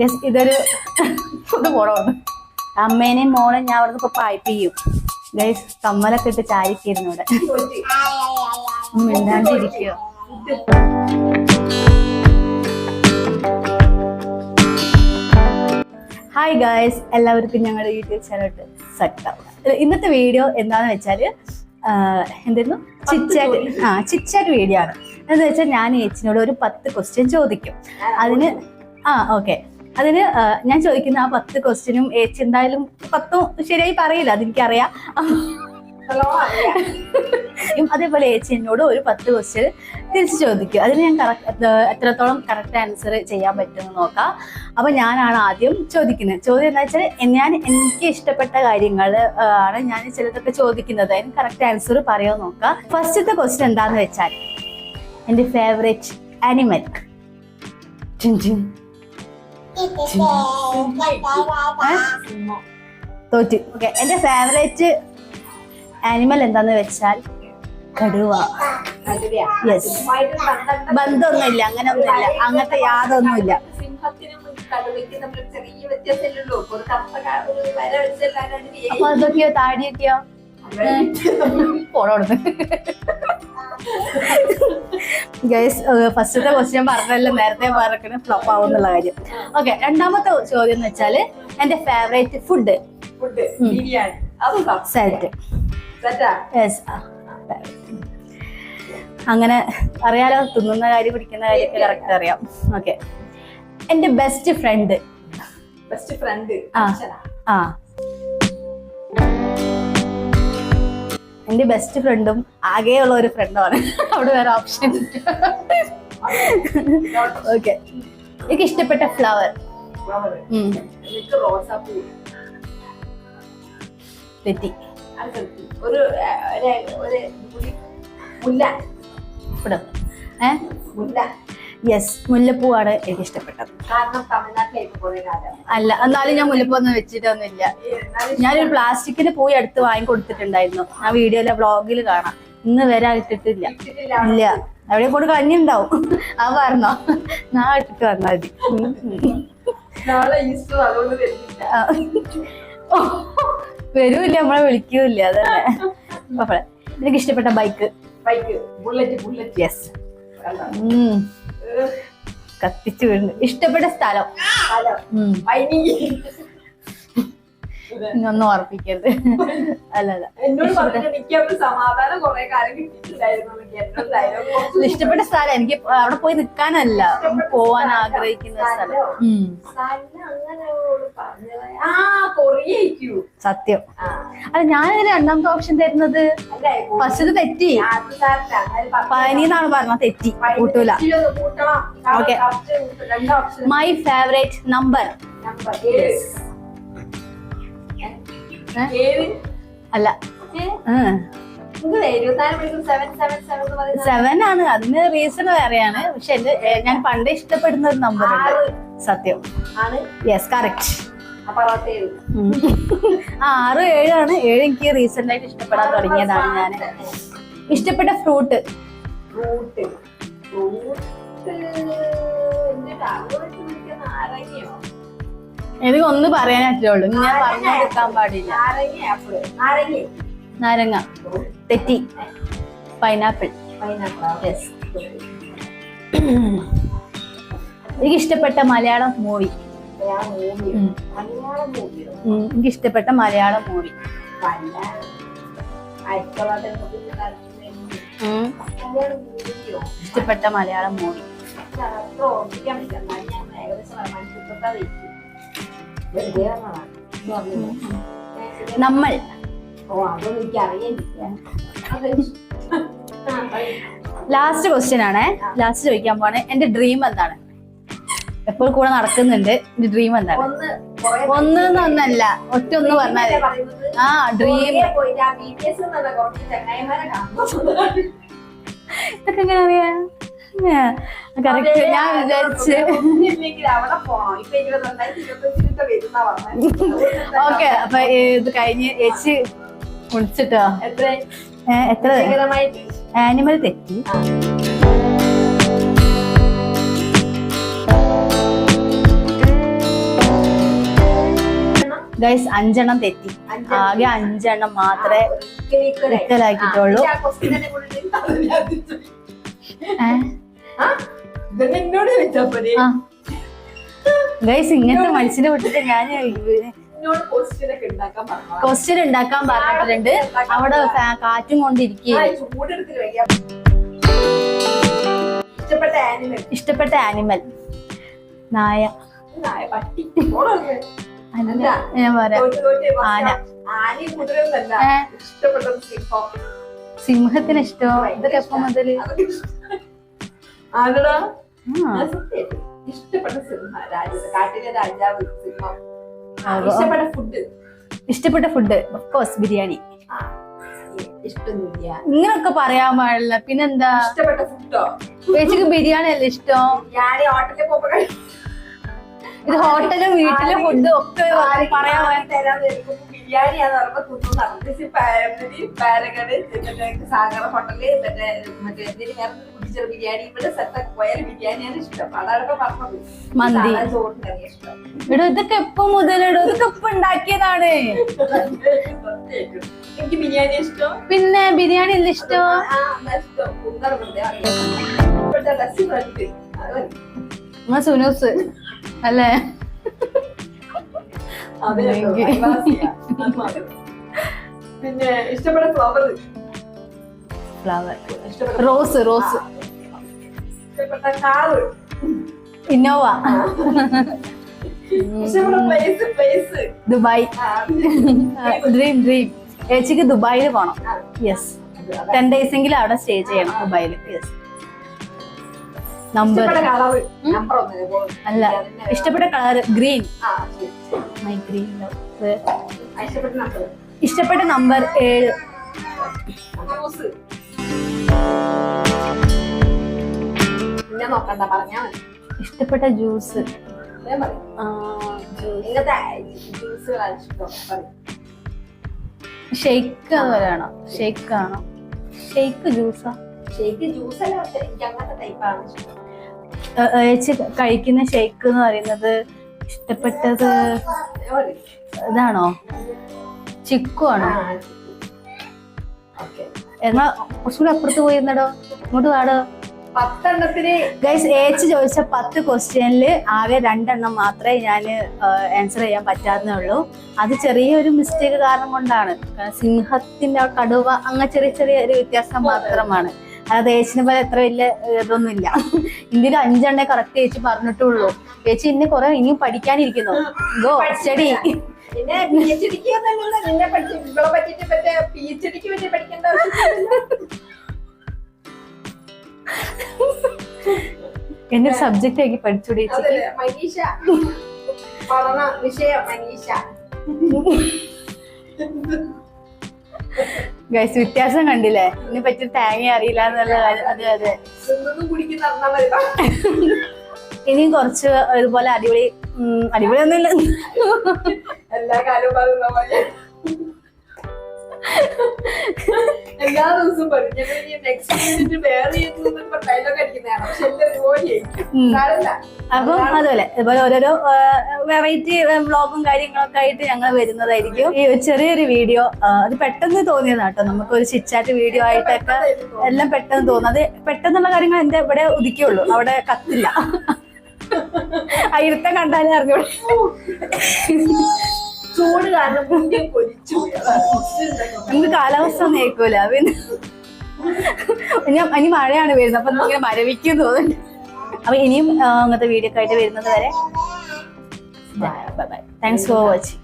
Yes ഇതൊരു food കുറവാണ് അമ്മേനെയും മോളെ ഞാൻ അവിടുന്ന് ഇപ്പൊ പായിപ്പിക്കും. ഗൈസ് കമ്മലൊക്കെ ഇട്ട് ചായക്കിരുന്നു ഇവിടെ. മിണ്ടാണ്ടിരിക്കോ ഹായ് ഗായ്സ് എല്ലാവർക്കും ഞങ്ങളുടെ യൂട്യൂബ് ചാനലോട്ട് സക്കം ഇന്നത്തെ വീഡിയോ എന്താന്ന് വെച്ചാൽ എന്തായിരുന്നു? ചിറ്റാറ്റ് ആ ചിറ്റാറ്റ് വീഡിയോ ആണ്. എന്താ വെച്ചാൽ ഞാൻ ഏച്ചിനോട് ഒരു പത്ത് ക്വസ്റ്റ്യൻ ചോദിക്കും. അതിന് ആ ഓക്കെ അതിന് ഞാൻ ചോദിക്കുന്ന ആ പത്ത് ക്വസ്റ്റ്യനും ഏച്ചി എന്തായാലും പത്തും ശരിയായി പറയില്ല അതെനിക്കറിയാം. അതേപോലെ ഏച്ചി എന്നോട് ഒരു പത്ത് ക്വസ്റ്റ്യൻ തിരിച്ചു ചോദിക്കും. അതിന് ഞാൻ കറക്റ്റ് എത്രത്തോളം കറക്റ്റ് ആൻസർ ചെയ്യാൻ പറ്റുമെന്ന് നോക്കാം. അപ്പൊ ഞാനാണ് ആദ്യം ചോദിക്കുന്നത്. ചോദ്യം എന്താ വെച്ചാൽ ഞാൻ എനിക്ക് ഇഷ്ടപ്പെട്ട കാര്യങ്ങൾ ആണ് ഞാൻ ചിലതൊക്കെ ചോദിക്കുന്നത്. അതിന് കറക്റ്റ് ആൻസർ പറയുമോ നോക്കാം. ഫസ്റ്റത്തെ ക്വസ്റ്റ്യൻ എന്താന്ന് വെച്ചാൽ എന്റെ ഫേവറേറ്റ് ആനിമൽ തോറ്റ്. ഓക്കെ എന്റെ ഫേവറേറ്റ് ആനിമൽ എന്താന്ന് വെച്ചാൽ കടുവ. യെസ് ബന്ധമൊന്നുമില്ല അങ്ങനെ ഒന്നുമില്ല അങ്ങനത്തെ യാതൊന്നുമില്ല. അപ്പൊ അതൊക്കെയോ താടിയൊക്കെയോ? പോണോടുന്ന് ഗൈസ് ഫസ്റ്റത്തെ ക്വസ്റ്റ്യൻ പറഞ്ഞല്ലോ നേരത്തെ പറഞ്ഞ ഫ്ലോപ്പ് ആവും എന്നുള്ള കാര്യം. ഓക്കെ രണ്ടാമത്തെ ചോദ്യം എന്ന് വെച്ചാൽ എന്റെ ഫേവറേറ്റ് ഫുഡ് സെറ്റ് സെറ്റാ യെസ് അങ്ങനെ അറിയാലോ തിന്നുന്ന കാര്യം പിടിക്കുന്ന കാര്യം കറക്റ്റ് അറിയാം. ഓക്കെ എന്റെ ബെസ്റ്റ് ഫ്രണ്ട് ബെസ്റ്റ് ഫ്രണ്ട് ആ. ആ. എന്റെ ബെസ്റ്റ് ഫ്രണ്ടും ആകെയുള്ള ഒരു ഫ്രണ്ടുമാണ് അവിടെ വേറെ ഓപ്ഷൻ ഓക്കെ എനിക്ക് ഇഷ്ടപ്പെട്ട ഫ്ലവർ തെറ്റി. ഒരു മുല്ല. ഏ? മുല്ല. യെസ് മുല്ലപ്പൂവാണ് എനിക്ക് ഇഷ്ടപ്പെട്ടത്. അല്ല എന്നാലും ഞാൻ മുല്ലപ്പൂ ഒന്നും വെച്ചിട്ടൊന്നുമില്ല ഞാനൊരു പ്ലാസ്റ്റിക്കിന് പോയി എടുത്ത് വാങ്ങി കൊടുത്തിട്ടുണ്ടായിരുന്നു. ആ വീഡിയോയിലെ വ്ളോഗിൽ കാണാം. ഇന്ന് വരെ ഇട്ടിട്ടില്ല. ഇല്ല. ഇല്ല കൂടെ കൊണ്ട് കഞ്ഞിണ്ടാവും. ആ പറഞ്ഞോ. നാ ഇട്ടിട്ട് വന്നാൽ മതി. നാളെ വരൂല്ല നമ്മളെ വിളിക്കൂല്ല അതല്ലേ? അപ്പഴേ, എനിക്ക് ഇഷ്ടപ്പെട്ട bike? Bike bullet bullet. Yes കത്തിച്ചു വീഴുന്നു ഇഷ്ടപ്പെട്ട സ്ഥലം. ഒന്നും ഓർപ്പിക്കരുത് അല്ല അല്ല. ഇഷ്ടപ്പെട്ട സ്ഥലം. എനിക്ക് അവിടെ പോയി നിൽക്കാനല്ല പോവാൻ ആഗ്രഹിക്കുന്ന സ്ഥലം. സത്യം. അത് അല്ല ഞാനതിന് രണ്ടാമത്തെ ഓപ്ഷൻ തരുന്നത്? ഫസ്റ്റ് തെറ്റി. അത് പറഞ്ഞ അത് പറഞ്ഞത്. പനി എന്നാണ് പറഞ്ഞത് തെറ്റി. കൂട്ടൂല. Okay my favourite number. അല്ല. സെവൻ ആണ്. അതിന് റീസൺ വേറെയാണ്. പക്ഷെ ഞാൻ പണ്ട് ഇഷ്ടപ്പെടുന്ന ഒരു നമ്പർ സത്യം. ആണ്. യെസ് കറക്റ്റ് ആറ് ഏഴാണ്. ഏഴ് എനിക്ക് റീസെന്റ് ആയിട്ട് ഇഷ്ടപ്പെടാൻ തുടങ്ങിയതാണ് ഞാൻ. ഇഷ്ടപ്പെട്ട ഫ്രൂട്ട് ഫ്രൂട്ട് എനിക്ക് ഒന്ന് പറയാൻ പറ്റുള്ളൂ ഞാൻ പറഞ്ഞു കൊടുക്കാൻ പാടില്ല. നാരങ്ങ തെറ്റി. പൈനാപ്പിൾ എനിക്ക് ഇഷ്ടപ്പെട്ട മലയാളം മൂവി എനിക്ക് ഇഷ്ടപ്പെട്ട മലയാളം മൂവി ഇഷ്ടപ്പെട്ട മലയാളം മൂവി നമ്മൾ. ലാസ്റ്റ് ക്വസ്റ്റ്യൻ ആണ്. ലാസ്റ്റ് ചോദിക്കാൻ പോണേ. എന്റെ ഡ്രീം എന്താണ്? എപ്പോൾ കൂടെ നടക്കുന്നുണ്ട്. എന്റെ ഡ്രീം എന്താണ് ഒന്ന് ഒന്നല്ല. ഒറ്റ ഒന്ന് പറഞ്ഞാൽ ആ ഡ്രീം. ഇതൊക്കെ എങ്ങനെ അറിയാ? കറക്റ്റ് ഞാൻ വിചാരിച്ച്. ഓക്കെ അപ്പൊ ഇത് കഴിഞ്ഞ് ചേച്ചി കുളിച്ചിട്ടോ എത്ര ആനിമൽ തെറ്റി. ഗൈസ് അഞ്ചെണ്ണം തെറ്റി. ആകെ അഞ്ചെണ്ണം മാത്രമേ? ആ ഗൈസ് ഇങ്ങനത്തെ മനുഷ്യനെ വിട്ടിട്ട് ഞാൻ. ക്വസ്റ്റ്യൻ ഉണ്ടാക്കാൻ പറഞ്ഞിട്ടുണ്ട്. അവിടെ കാറ്റും കൊണ്ടിരിക്കുകയും. ഇഷ്ടപ്പെട്ട ആനിമൽ നായ. പട്ടി. ഞാൻ പറയാം. ആന. സിംഹത്തിന് ഇഷ്ടോ? ഇതൊക്കെ എപ്പോ മുതൽ? സത്യം. ഇഷ്ടപ്പെട്ട സിംഹ കാട്ടിലെ രാജാവ് സിംഹം. ഇഷ്ടപ്പെട്ട ഫുഡ് ഇഷ്ടപ്പെട്ട ഫുഡ് കോഴ്സ് ബിരിയാണി. ഇങ്ങനൊക്കെ പറയാൻ പാടില്ല. പിന്നെന്താ? ഇഷ്ടപ്പെട്ട ഫുഡോ ചേച്ചിക്ക് ബിരിയാണി അല്ലേ ഇഷ്ടം ഞാൻ ഹോട്ടലിൽ പോകുമ്പോ കഴി- ഇത് ഹോട്ടലും വീട്ടിലും ഫുഡും ഒക്കെ പറയാൻ മറ്റേ സാഗർ ഹോട്ടൽ മറ്റേ മറ്റേ എന്തിന് വേറെ കുടിച്ചൊരു ബിരിയാണി. ഇവിടെ സെറ്റൊക്കെ പോയാൽ ബിരിയാണിയാണ് ഇഷ്ടം. പറഞ്ഞത്. മന്തി. ഇഷ്ടം. ഇതൊക്കെ എപ്പോ മുതലിടും? ഇതൊക്കെ ഇപ്പൊ ഉണ്ടാക്കിയതാണ്? എനിക്ക് ബിരിയാണി ഇഷ്ടം. പിന്നെ ബിരിയാണി അല്ല ഇഷ്ടം? സുനൂസ്. അല്ലേ? പിന്നെ ഇഷ്ടപ്പെട്ട ഫ്ലവർ ഫ്ലവർ റോസ് റോസ് ഇഷ്ടപ്പെട്ട car Innova Dubai dream dream ചേച്ചിക്ക് ദുബായിൽ പോണം. യെസ് ടെൻ ഡേയ്സ് എങ്കിലും അവിടെ സ്റ്റേ ചെയ്യണം ദുബായിൽ യെസ് നമ്പർ അല്ല ഇഷ്ടപ്പെട്ട കളർ ഗ്രീൻ മൈ ഗ്രീൻ ഇഷ്ടപ്പെട്ട നമ്പർ ഏഴ്. ഇഷ്ടപ്പെട്ട ജ്യൂസ് ഷെയ്ക്ക് അതുപോലെയാണോ ഷെയ്ക്ക് ആണോ? ഷെയ്ക്ക് ജ്യൂസാ ഷേക്ക് ജ്യൂസ് എനിക്ക് അങ്ങനത്തെ ടൈപ്പാണ് ചേച്ചി കഴിക്കുന്ന ഷേക്ക് എന്ന് പറയുന്നത് ഇഷ്ടപ്പെട്ടത് ഇതാണോ? ചിക്കു ആണോ. എന്നാ കുറച്ചുകൂടെ അപ്പുറത്ത് പോയിരുന്നടോ ഇങ്ങോട്ട് വാടോ. പത്തെണ്ണത്തിന് ഗൈസ് ഏച്ച് ചോദിച്ച പത്ത് ക്വസ്റ്റ്യനിൽ ആകെ രണ്ടെണ്ണം മാത്രമേ ഞാൻ ആൻസർ ചെയ്യാൻ പറ്റാത്തേ ഉള്ളൂ. അത് ചെറിയൊരു മിസ്റ്റേക്ക് കാരണം കൊണ്ടാണ്. സിംഹത്തിന്റെ കടുവ അങ്ങനെ ചെറിയ ചെറിയ ഒരു വ്യത്യാസം മാത്രമാണ്. അതായത് ഏച്ചിനെ പോലെ എത്ര വലിയ ഇതൊന്നും ഇതൊന്നുമില്ല. ഇന്ത്യയിൽ അഞ്ചെണ്ണേ കറക്റ്റ് ചേച്ചി പറഞ്ഞിട്ടുള്ളൂ. ചേച്ചി ഇന്ന് കുറെ ഇനിയും പഠിക്കാനിരിക്കുന്നു. Go study. എന്റെ സബ്ജക്റ്റ് ആക്കി പഠിച്ചൂടെ മനീഷ. പഠന വിഷയം മനീഷ. ഗൈസ് വ്യത്യാസം കണ്ടില്ലേ? ഇതിനെ പറ്റി തേങ്ങ അറിയില്ല എന്നുള്ള കാര്യം. അതെ അതെ. ഇനി കുറച്ച് ഇതുപോലെ അടിപൊളി അടിപൊളി ഒന്നുമില്ല എല്ലാ കാലവും എല്ലാ ദിവസവും പറയും ഞങ്ങൾ നെക്സ്റ്റ് മിനിറ്റ് വേറെ ഡയലോഗ് അടിക്കുന്നതാണ്. പക്ഷെ അപ്പം അതുപോലെ ഇതുപോലെ ഓരോരോ വെറൈറ്റി വ്ളോഗും കാര്യങ്ങളൊക്കെ ആയിട്ട് ഞങ്ങൾ വരുന്നതായിരിക്കും. ഈ ചെറിയൊരു വീഡിയോ അത് പെട്ടെന്ന് തോന്നിയതാണ് കേട്ടോ. നമുക്ക് ഒരു ചിറ്റാറ്റ് വീഡിയോ ആയിട്ടൊക്കെ എല്ലാം പെട്ടെന്ന് തോന്നുന്നത് അത് പെട്ടെന്നുള്ള കാര്യങ്ങൾ എന്റെ ഇവിടെ ഉദിക്കുള്ളൂ അവിടെ കത്തില്ല. ആ ഇരുത്തം കണ്ടാലേ അറിഞ്ഞോളൂ ചൂട് കാരണം നമുക്ക് കാലാവസ്ഥ ഒന്നും പിന്നെ ഇനി മഴയാണ് വരുന്നത്. അപ്പൊ നമുക്ക് മരവിക്കും തോന്നുന്നു അപ്പൊ ഇനിയും അങ്ങനത്തെ വീഡിയോ ഒക്കെ ആയിട്ട് വരുന്നത് വരെ. Thanks for watching